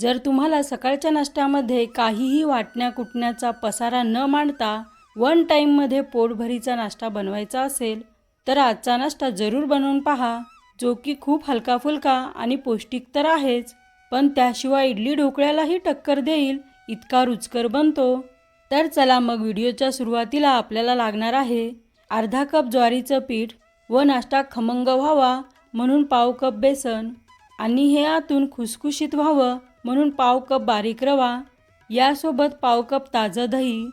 जर तुम्हाला सकाळच्या नाश्त्यामध्ये काहीही वाटण्या कुटण्याचा पसारा न मांडता वन टाईममध्ये पोटभरीचा नाश्ता बनवायचा असेल तर आजचा नाश्ता जरूर बनवून पहा जो की खूप हलकाफुलका आणि पौष्टिक तर आहेच पण त्याशिवाय इडली ढोकळ्यालाही टक्कर देईल इतका रुचकर बनतो. तर चला मग व्हिडिओच्या सुरुवातीला आपल्याला लागणार आहे अर्धा कप ज्वारीचं पीठ व नाश्ता खमंग व्हावा म्हणून पाव कप बेसन. आणि हे आतून खुसखुशीत व्हावं म्हणून पाव कप बारीक रवा यासोबत पाव कप ताजं दही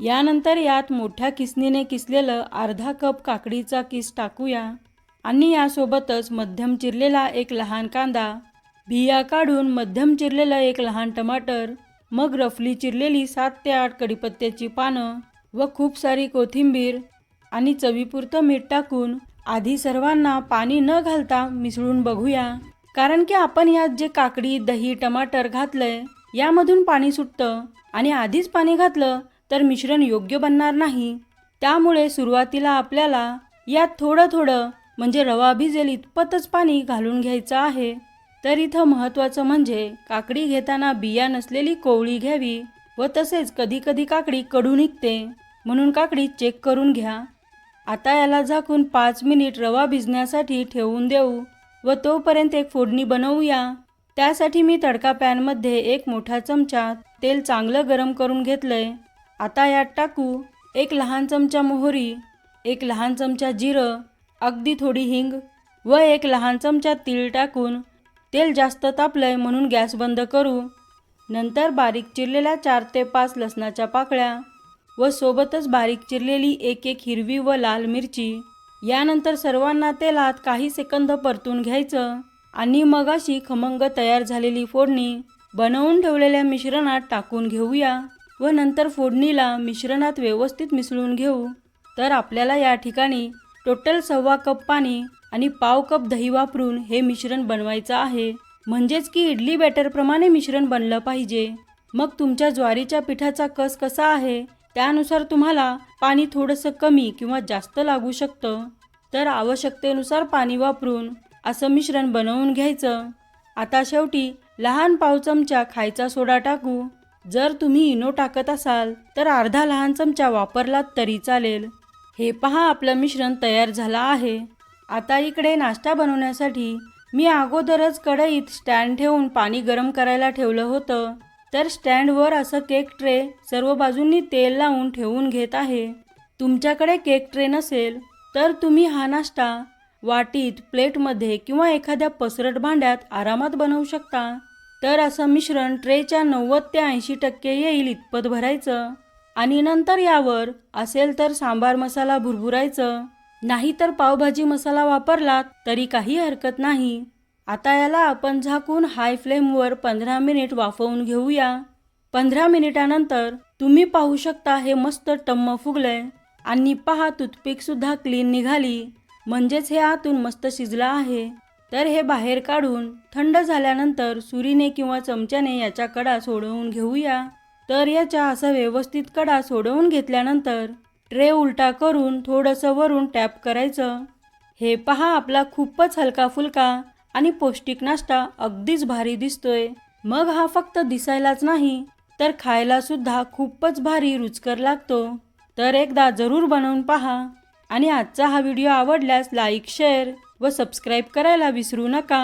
यानंतर यात मोठ्या किसनीने किसलेलं अर्धा कप काकडीचा किस टाकूया आणि यासोबतच मध्यम चिरलेला एक लहान कांदा बिया काढून मध्यम चिरलेलं एक लहान टमाटर मग रफली चिरलेली सात ते आठ कडीपत्त्याची पानं व खूप सारी कोथिंबीर आणि चवीपुरतं मीठ टाकून आधी सर्वांना पाणी न घालता मिसळून बघूया. कारण की आपण यात जे काकडी दही टमाटर घातलंय यामधून पाणी सुटतं आणि आधीच पाणी घातलं तर मिश्रण योग्य बनणार नाही. त्यामुळे सुरुवातीला आपल्याला यात थोडं थोडं म्हणजे रवा भिजेल इतपतच पाणी घालून घ्यायचं आहे. तर इथं महत्त्वाचं म्हणजे काकडी घेताना बिया नसलेली कोवळी घ्यावी व तसेच कधी कधी काकडी कडू निघते. म्हणून काकडी चेक करून घ्या. आता याला झाकून पाच मिनिट रवा भिजण्यासाठी ठेवून देऊ. व तोपर्यंत एक फोडणी बनवूया. त्यासाठी मी तडका पॅनमध्ये एक मोठा चमचा तेल चांगलं गरम करून घेतलंय. आता यात टाकू एक लहान चमचा मोहरी एक लहान चमचा जिरं अगदी थोडी हिंग व एक लहान चमचा तीळ टाकून तेल जास्त तापलंय म्हणून गॅस बंद करू. नंतर बारीक चिरलेल्या चार ते पाच लसणाच्या पाकळ्या व सोबतच बारीक चिरलेली एक एक हिरवी व लाल मिरची यानंतर सर्वांना तेलात काही सेकंद परतून घ्यायचं आणि मग अशी खमंग तयार झालेली फोडणी बनवून ठेवलेल्या मिश्रणात टाकून घेऊया व नंतर फोडणीला मिश्रणात व्यवस्थित मिसळून घेऊ. तर आपल्याला या ठिकाणी टोटल सव्वा कप पाणी आणि पाव कप दही वापरून हे मिश्रण बनवायचं आहे. म्हणजेच की इडली बॅटरप्रमाणे मिश्रण बनलं पाहिजे. मग तुमच्या ज्वारीच्या पिठाचा कस कसा आहे? त्यानुसार तुम्हाला पाणी थोडंसं कमी किंवा जास्त लागू शकतं. तर आवश्यकतेनुसार पाणी वापरून असं मिश्रण बनवून घ्यायचं. आता शेवटी लहान पाव चमचा खायचा सोडा टाकू. जर तुम्ही इनो टाकत असाल तर अर्धा लहान चमचा वापरलात तरी चालेल. हे पहा आपलं मिश्रण तयार झालं आहे. आता इकडे नाश्ता बनवण्यासाठी मी अगोदरच कढईत स्टँड ठेवून पाणी गरम करायला ठेवलं होतं. तर स्टँडवर असं केक ट्रे सर्व बाजूंनी तेल लावून ठेवून घेत आहे. तुमच्याकडे केक ट्रे नसेल तर तुम्ही हा नाश्ता वाटीत प्लेटमध्ये किंवा एखाद्या पसरट भांड्यात आरामात बनवू शकता. तर असं मिश्रण ट्रेच्या नव्वद ते ऐंशी टक्के येईल इतपत भरायचं. आणि नंतर यावर असेल तर सांबार मसाला भुरभुरायचं. नाही तर पावभाजी मसाला वापरलात तरी काही हरकत नाही. आता याला आपण झाकून हाय फ्लेमवर पंधरा मिनिट वाफवून घेऊया. पंधरा मिनिटानंतर तुम्ही पाहू शकता हे मस्त टम्म फुगलंय. आणि पहा टूथपिक सुद्धा क्लीन निघाली. म्हणजेच हे आतून मस्त शिजलं आहे. तर हे बाहेर काढून थंड झाल्यानंतर सुरीने किंवा चमच्याने याच्या कडा सोडवून घेऊया. तर याच्या असं व्यवस्थित कडा सोडवून घेतल्यानंतर ट्रे उलटा करून थोडंसं वरून टॅप करायचं. हे पहा आपला खूपच हलका फुलका. आणि पौष्टिक नाश्ता अगदीच भारी दिसतोय. मग हा फक्त दिसायलाच नाही तर खायला सुद्धा खूपच भारी रुचकर लागतो. तर एकदा जरूर बनवून पहा. आणि आजचा हा व्हिडिओ आवडल्यास लाईक शेअर व सबस्क्राईब करायला विसरू नका.